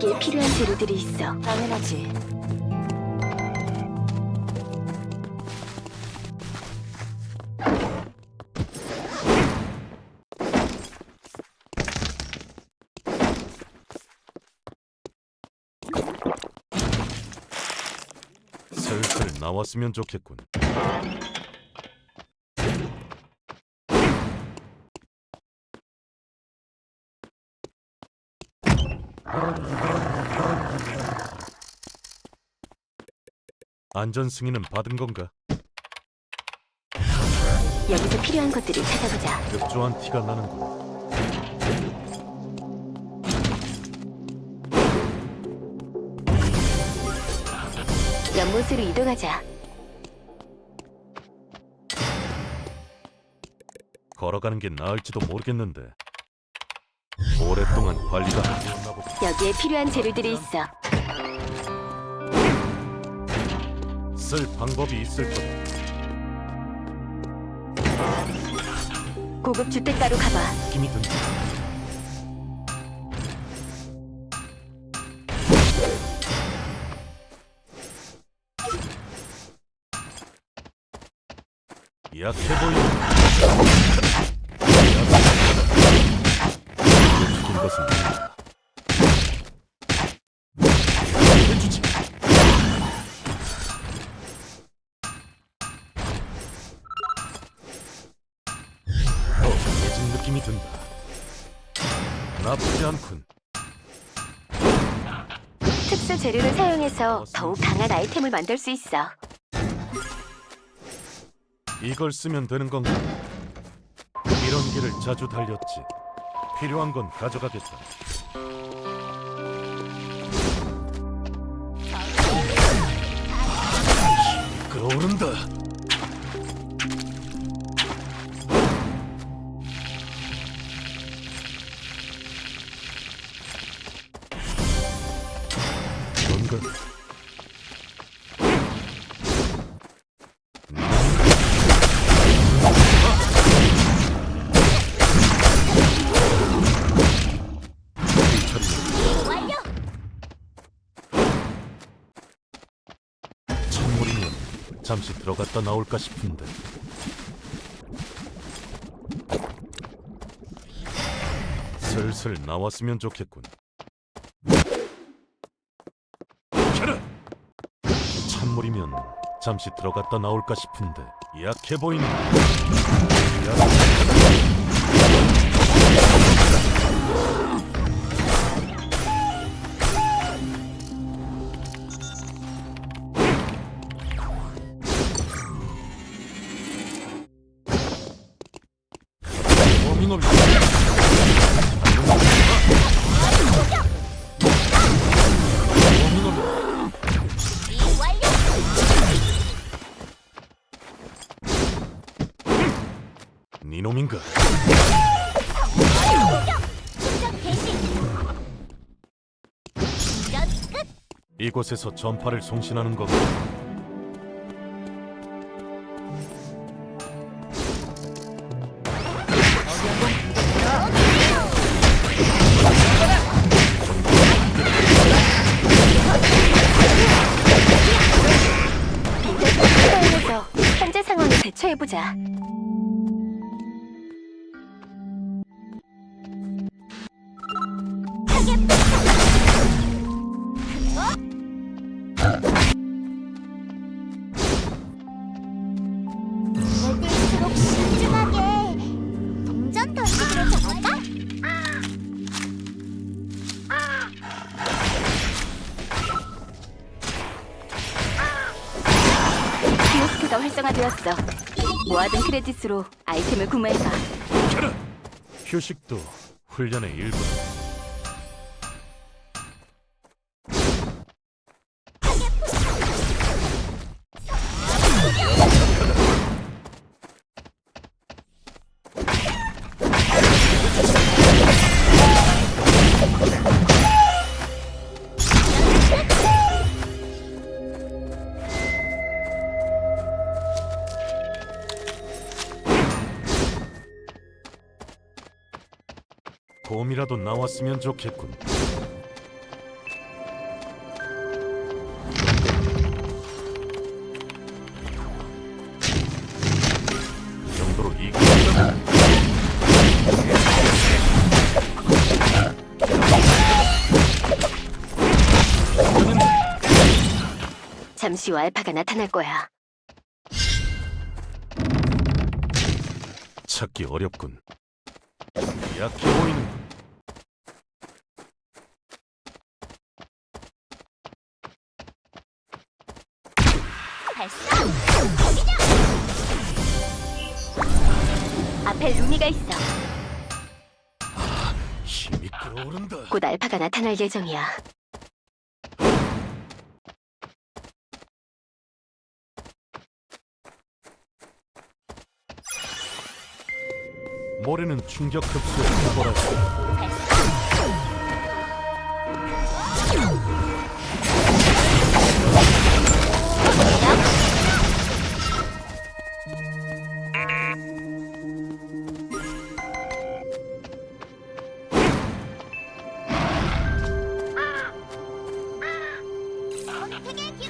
여기에 필요한 재료들이 있어. 당연하지. 슬슬 나왔으면 좋겠군. 안전 승인은 받은 건가? 여기서 필요한 것들을 찾아보자. 흡조한 티가 나는군. 연못으로 이동하자. 걸어가는 게 나을지도 모르겠는데. 오랫동안 관리가 안 되었나 보다. 여기에 필요한 재료들이 있어. 쓸 방법이 있을 거다. 고급 주택가로 가봐. 느낌이 든다. 약해 보인다. 사용해서 더욱 강한 아이템을 만들 수 있어. 이걸 쓰면 되는 건가? 이런 길을 자주 달렸지. 필요한 건 가져가겠다. 끌어오른다. 뭔가 찬물이면 잠시 들어갔다 나올까 싶은데. 슬슬 나왔으면 좋겠군 잠시 들어갔다 나올까 싶은데 약해. 워밍업이 워밍업이 이곳에서 전파를 송신하는 사 모아둔 크레딧으로 아이템을 구매해봐. 켜라! 휴식도 훈련의 일부 돈이라도 나왔으면 좋겠군. 잠시 후 알파가 나타날 거야. 찾기 어렵군. 약해 보이는. 발사. 앞에 루미가 있어. 힘이 끓어오른다. 곧 알파가 나타날 예정이야. 모래는 충격 흡수에 탁월하지.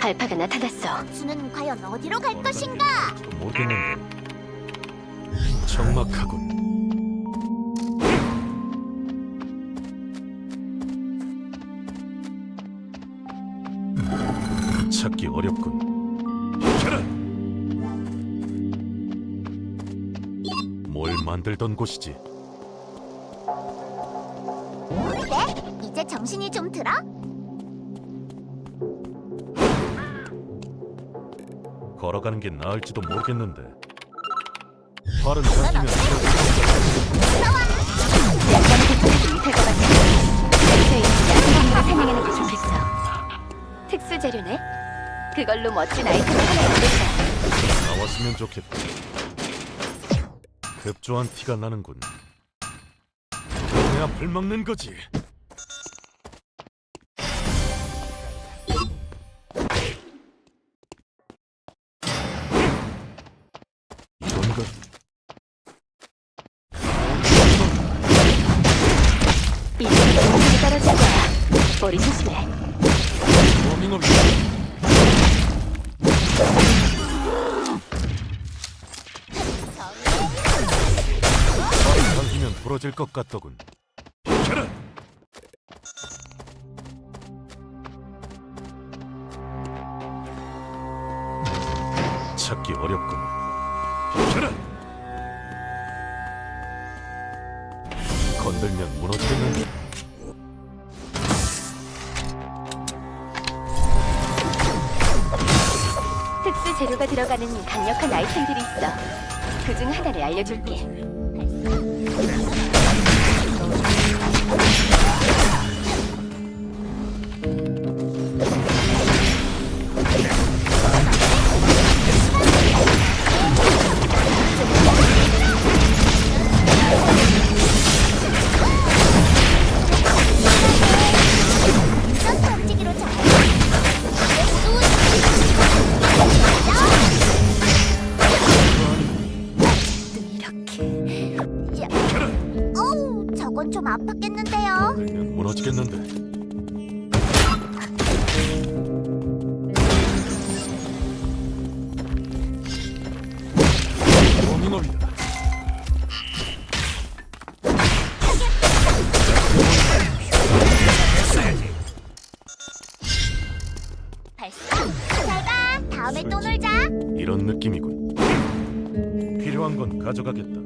알파가 나타났어. 수는 과연 어디로 갈 것인가? 또 모르겠는데. 적막하군. 찾기 어렵군. 비켜라! 뭘 만들던 곳이지? 네? 이제 정신이 좀 들어? 걸어가는 게 나을지도 모르겠는데. 발은 잡히면 사냥하는 게 좋겠어. 특수 재료네? 그걸로 멋진 아이템을 하나 만들자. 나왔으면 좋겠다. 급조한 티가 나는군. 내 앞을 막는 거지. 당기면 부러질 것 같더군. 찾기 어렵군. 들어가는 강력한 아이템들이 있어. 그 중 하나를 알려줄게. 워밍업이다. 발사. 잘 가. 다음에 또 놀자. 이런 느낌이군. 필요한 건 가져가겠다.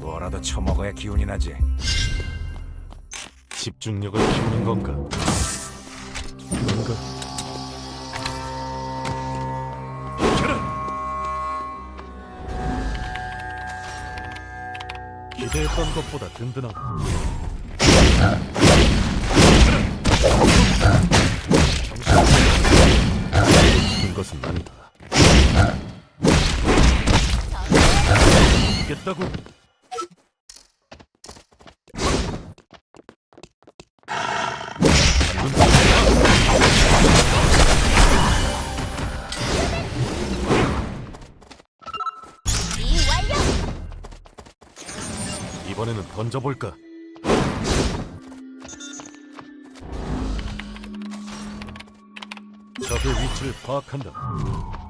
뭐라도 처먹어야 기운이 나지. 집중력을 키우는 건가? 기대했던 것보다 든든하고. 정신 것은 아니다. 이겠다고? 이번에는 던져볼까? 적의 위치를 파악한다.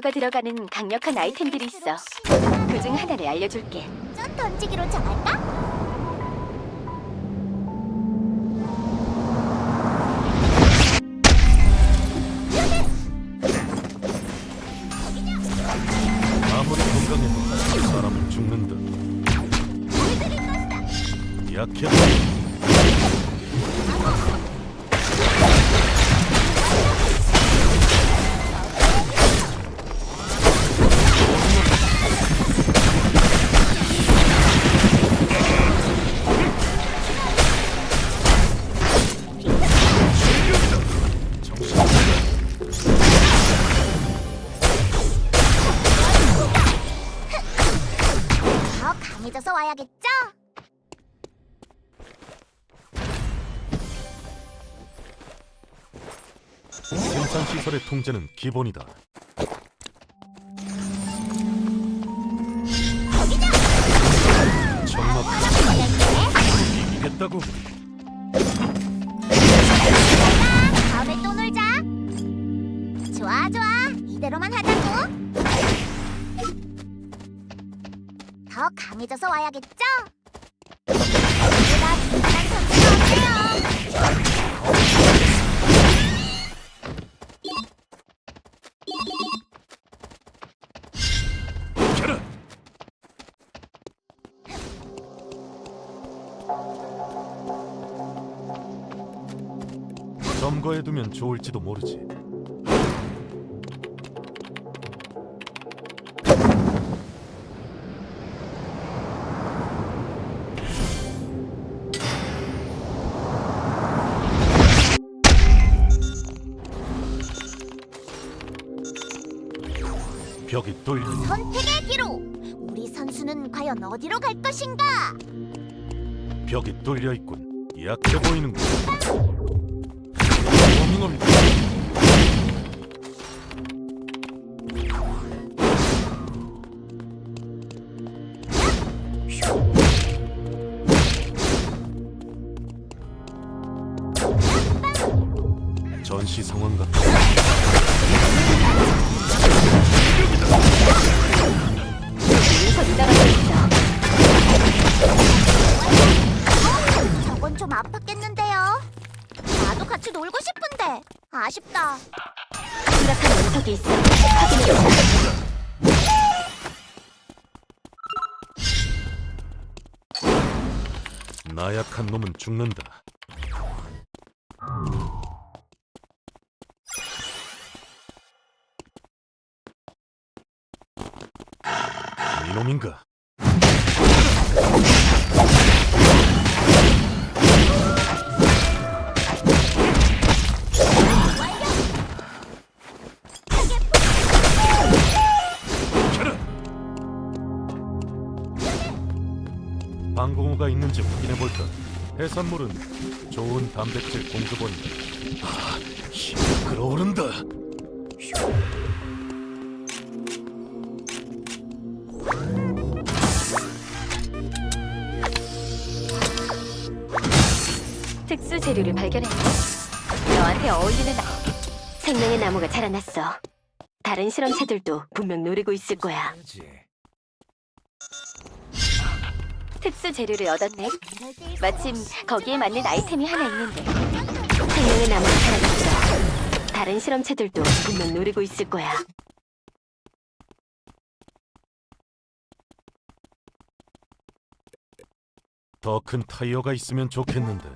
재료가 들어가는 강력한 아이템들이 있어. 그중 하나를 알려줄게. 좀 던지기로 정할까? 더 강해져서 와야겠죠? 생산 시설의 통제는 기본이다. 정말 이기겠다고? 다음에 또 놀자. 좋아, 좋아. 이대로만 하자고. 더 강해져서 와야겠죠? 우리가 든든한 선수가? 켜라! 점거해두면 좋을지도 모르지. 어디로 갈 것인가? 벽이 뚫려 있군. 약해 보이는군. 전시 상황 같다. 심각한 녀석이 있어. 확인해보자. 나약한 놈은 죽는다. 이놈인가? 방공호가 있는지 확인해 볼까? 해산물은 좋은 단백질 공급원이다. 아, 힘이 끌어오른다. 특수 재료를 발견했네. 너한테 어울리는 나. 생명의 나무가 자라났어. 다른 실험체들도 분명 노리고 있을 거야. 특수 재료를 얻었네. 마침 거기에 맞는 아이템이 하나 있는데. 생명의 나무가 자라났어. 다른 실험체들도 분명 노리고 있을 거야. 더 큰 타이어가 있으면 좋겠는데.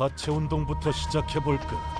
하체 운동부터 시작해 볼까?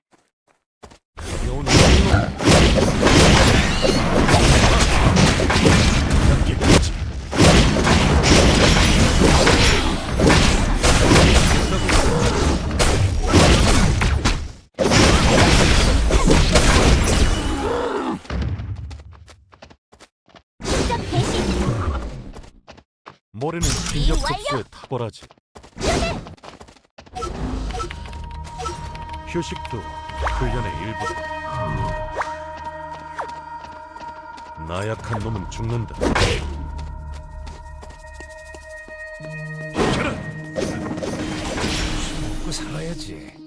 모래는 충격 흡수에 탁월하지. 휴식도 훈련의 일부다. 나약한 놈은 죽는다. 먹고 살아야지.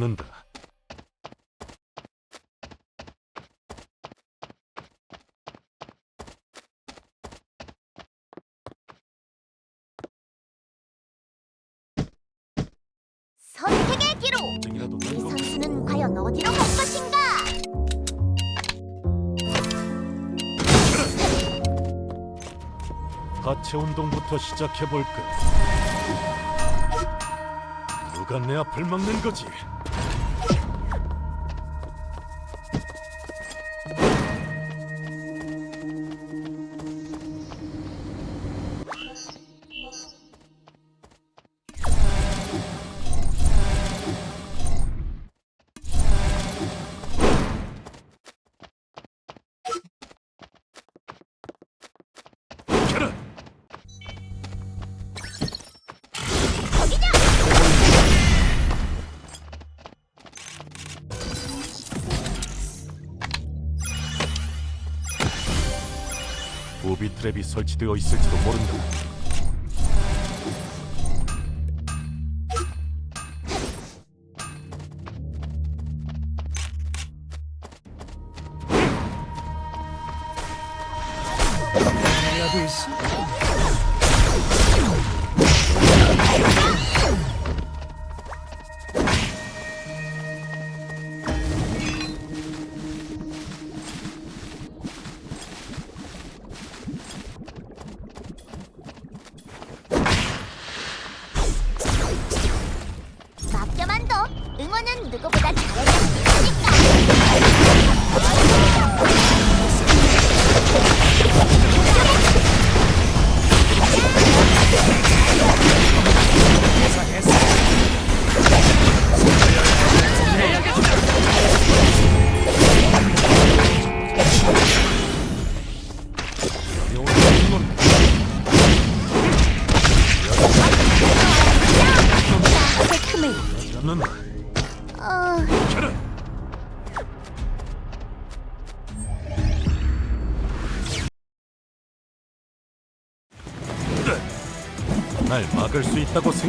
나약한 놈은 죽는다. 선택의 기로! 등이라도 이 난 거. 선수는 과연 어디로 갈 것인가? 하체 운동부터 시작해 볼까? 누가 내 앞을 막는 거지? 트랩이 설치되어 있을지도 모른다. 라도 있어.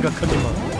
생각하지 마.